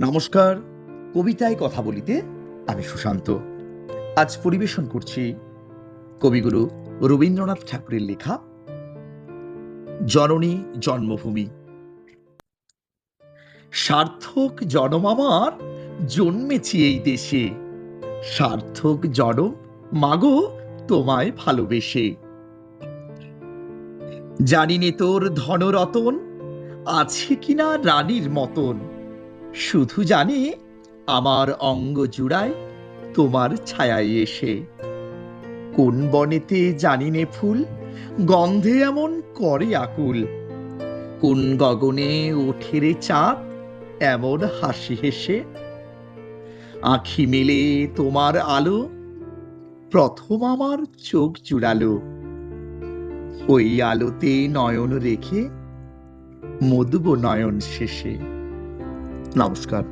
নমস্কার। কবিতায় কথা বলিতে আমি সুশান্ত। আজ পরিবেশন করছি কবিগুরু রবীন্দ্রনাথ ঠাকুরের লেখা জননী জন্মভূমি। সার্থক জনম আমার জন্মেছি এই দেশে। সার্থক জনম মাগো তোমায় ভালোবেসে। জানি নে তোর ধনরতন, আছে কিনা রানীর মতন। শুধু জানি আমার অঙ্গ জুড়ায় তোমার ছায়ায় এসে। কোন বনেতে জানি নে ফুল, গন্ধে এমন করে আকুল। কোন গগনে ওঠে রে চাঁদ, এমন হাসি হেসে। আখি মেলে তোমার আলো, প্রথম আমার চোখ জুড়ালো। ওই আলোতে নয়ন রেখে, মধুব নয়ন শেষে। নমস্কার।